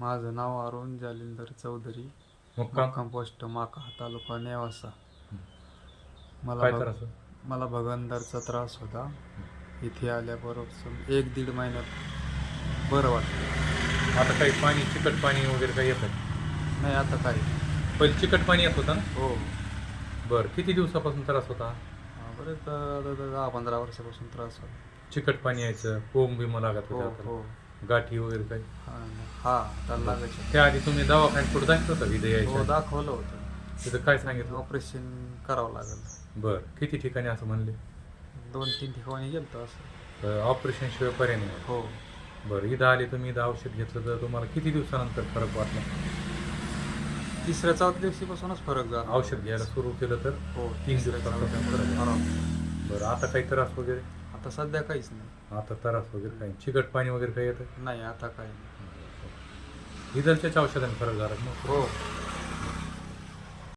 माझं नाव अरुण जालिंदर चौधरी. मुक्काम मुक्काम पोस्ट माका तालुका नेवासा. मला काय भग- त्रास होतो? मला भगंदरचा त्रास होता. इथे आल्याबरोबर एक दीड महिन्यात बरं वाटलं. आता काही पाणी चिकट पाणी वगैरे काही येतं? नाही आता काय पहिले चिकट पाणी येत होतं ना? हो. बरं किती दिवसापासून त्रास होता? हा, बरेच अं, द- दहा पंधरा वर्षापासून त्रास होता. चिकट पाणी यायचं कोंब बिम लागत हो होते हो. गाठी वगैरे काही? हा लागायचं. त्याआधी तुम्ही दवाखान्यात कुठं दाखवत होता हो दाखवलं होतं. तिथं काय सांगितलं? ऑपरेशन करावं लागेल. बरं. किती ठिकाणी असं म्हणले? दोन तीन ठिकाणी गेलतो असं. ऑपरेशन शिवाय पर्याय नाही. हो. बरं इथं आले तुम्ही इथं औषध घेतलं तर तुम्हाला किती दिवसानंतर फरक वाटला? तिसऱ्या चौथ्या दिवशीपासूनच फरक झाला. औषध घ्यायला सुरू केलं तर? हो तीन फरक झाला. फरक. बरं आता काही त्रास वगैरे? आता सध्या काहीच नाही. आता त्रास वगैरे काही चिकट पाणी वगैरे काही येतं? नाही आता काही नाही. इथलच्याच औषधाने फरक झाला मग? हो.